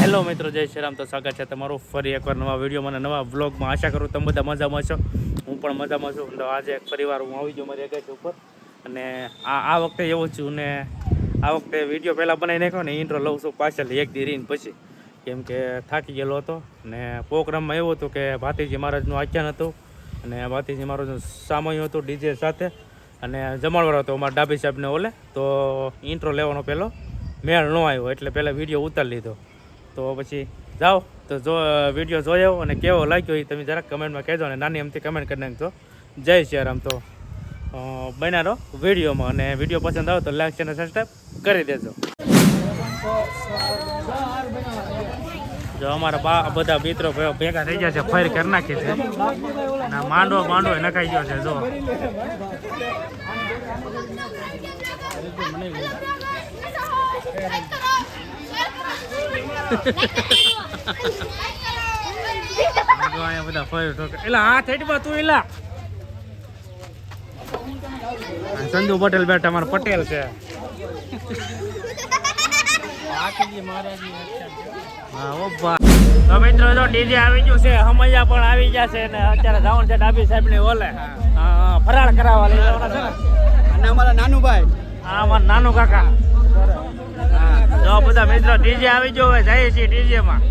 Hello મિત્રો, જય શ્રી રામ. તો સ્વાગત છે તમારું ફરી એકવાર નવા વિડીયોમાં અને નવા વ્લોગમાં. આશા કરું તમે બધા મજામાં છો. હું પણ મજામાં છું. તો આજે એક ફરીવાર હું આવી ગયો મારી અગાસી ઉપર. અને આ આ વખતે એવો છું ને, આ વખતે વીડિયો પહેલાં બનાવી નાખ્યો ને ઇન્ટ્રો લઉં છું પાછળ એક દી રહીને પછી. કેમ કે થાકી ગયેલો હતો ને પ્રોગ્રામમાં એવું હતું કે ભાતીજી મહારાજનું આખ્યાન હતું અને ભાતીજી મહારાજનું સામયું હતું ડીજે સાથે. અને જમાડવાનો હતો અમારા ડાબી સાહેબને ઓલે. તો ઇન્ટ્રો લેવાનો પહેલો મેળ ન આવ્યો, એટલે પહેલાં વીડિયો ઉતારી લીધો. તો પછી જાઓ, તો જો વીડિયો જોયો અને કેવો લાગ્યો એ તમે જરાક કમેન્ટમાં કહેજો અને નાની એમથી કમેન્ટ કરી નાખજો. જય શ્રી રામ તો બન્યા રહો વિડીયોમાં અને વીડિયો પસંદ આવે તો લાઈક ચેનલ સબસ્ક્રાઈબ કરી દેજો. જો અમારા બા બધા મિત્રો ભેગા થઈ ગયા છે ફેર કરી નાખી છે. ના માંડવો માંડવો નખાઈ ગયો છે, જો. અહીંયા એલા, આ થેટમાં તું, એલા. ચંદુ પટેલ બેઠા અમારા પટેલ છે. હા તો મિત્રો જો ડીજે આવી ગયું છે હમૈયા પણ આવી ગયા છે ને અત્યારે જવાનું છે ડાબી સાહેબની ઓલે ફરાળ કરાવવા લઈ જવાના છે અને અમારા નાનુભાઈ. હા અમાર નાનું કાકા. જો બધા મિત્રો ડીજે આવી ગયો હવે જઈએ છીએ ડીજે માં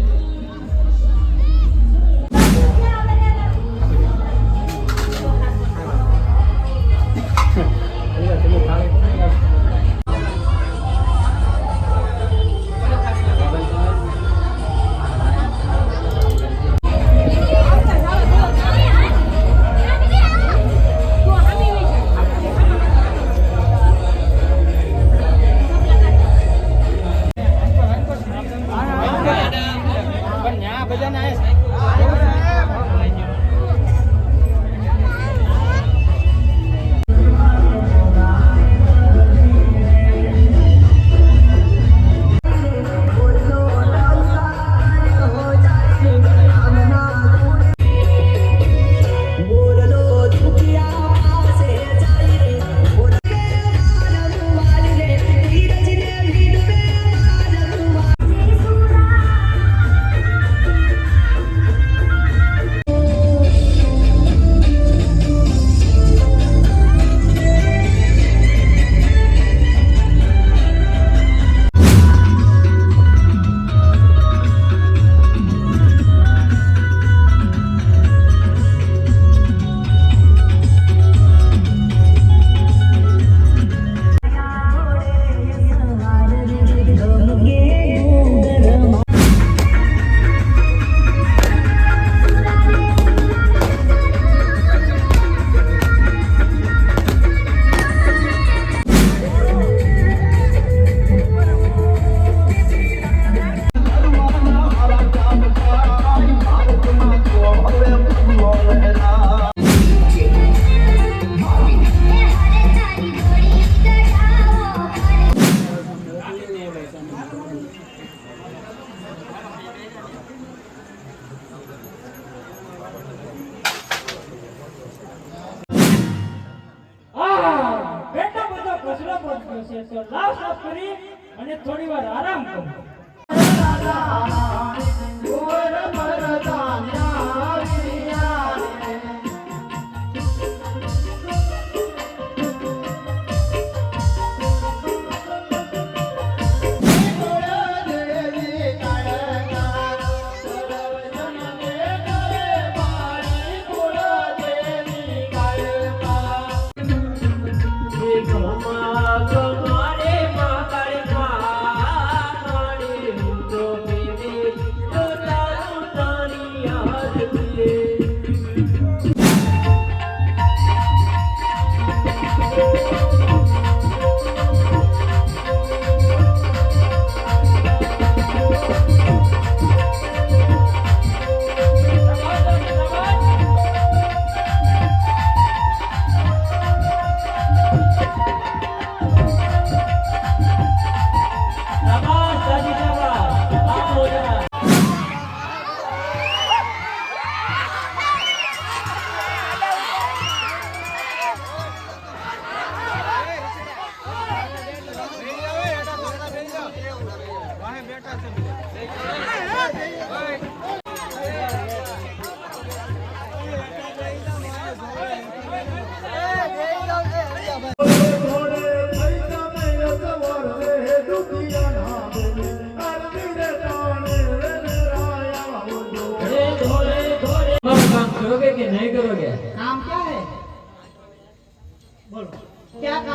અને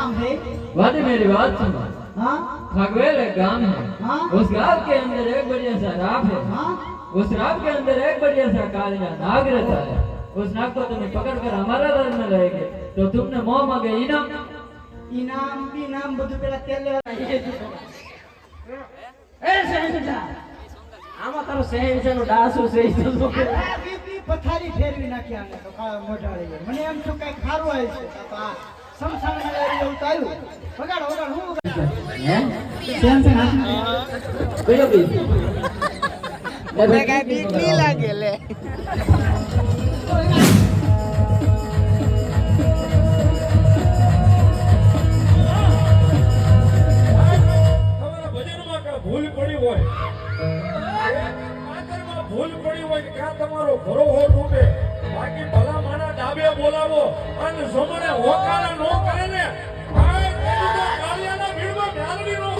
नाम है वादी मेरी बात सुनो हाँ खगवेल एक गांव है हाँ। उस गांव के अंदर एक बढ़िया सा राप है हाँ उस राप के अंदर एक बढ़िया सा कालिया नाग रहता है उस नाग को तुम्हें पकड़ कर हमारा रन में लाएंगे तो तुमने मोह मांगे इनाम इनाम इनाम બધું પેલા તેલ લેવા એ સહેજા આમાં તારો સહેજાનો ડાસુ સહેજો આ બીપી પથારી ફેરવી નાખી આને તો કાળા મોઢાળી મને એમ થયું કઈ ખારું આવ્યું છે તો આ સમસાણમાં એવું વગાડ વગાડ હું વગાડ કયો બી કઈ બીક નહીં લાગે લે તમારા ભજનમાં કાંઈ ભૂલ પડી હોય? ભૂલ પડી હોય ક્યાં તમારો ભરોહો તૂટે? બાકી ભલા માના ડાબે બોલાવો અને જમણે હોકારા નો કરે ને. ભીડમાં ઢાલવી નો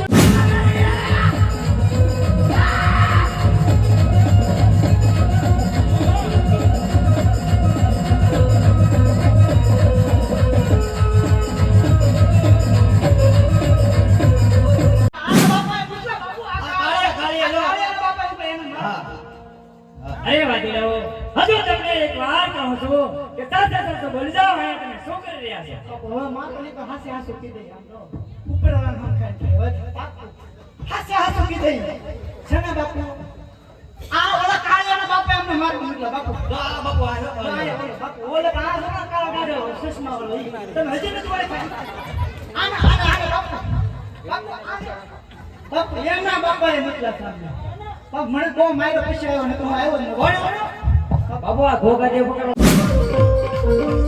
અરે વાદીઓ હજુ તમને એક વાર કહું છું કે સાચે સાચું બોલી જાઓ અહીંયા તમે શું કરી રહ્યા છો? હવે માં તો તો હાસે હાસુ કી દઈ આમ તો. ઉપર વાળા નામ ખાઈ છે હવે હાસે હાસુ કી દઈ છે બાપુ આ ઓલા કાળિયાના બાપે અમને મારી મોકલા બાપુ. આ બાપુ આ બાપુ. ઓલે કાળા સોના કાળા ગાડો ચશ્મા ઓલો તમે હજી નથી ઓળખ્યા આના આના આના બાપુ. બાપુ એમના બાપાએ મોકલા સામે બાપુ મને બહુ માર્યો પછી આવ્યો ને તો આવ્યો ને. બાબુ આ ઘોઘા દેવ પકડો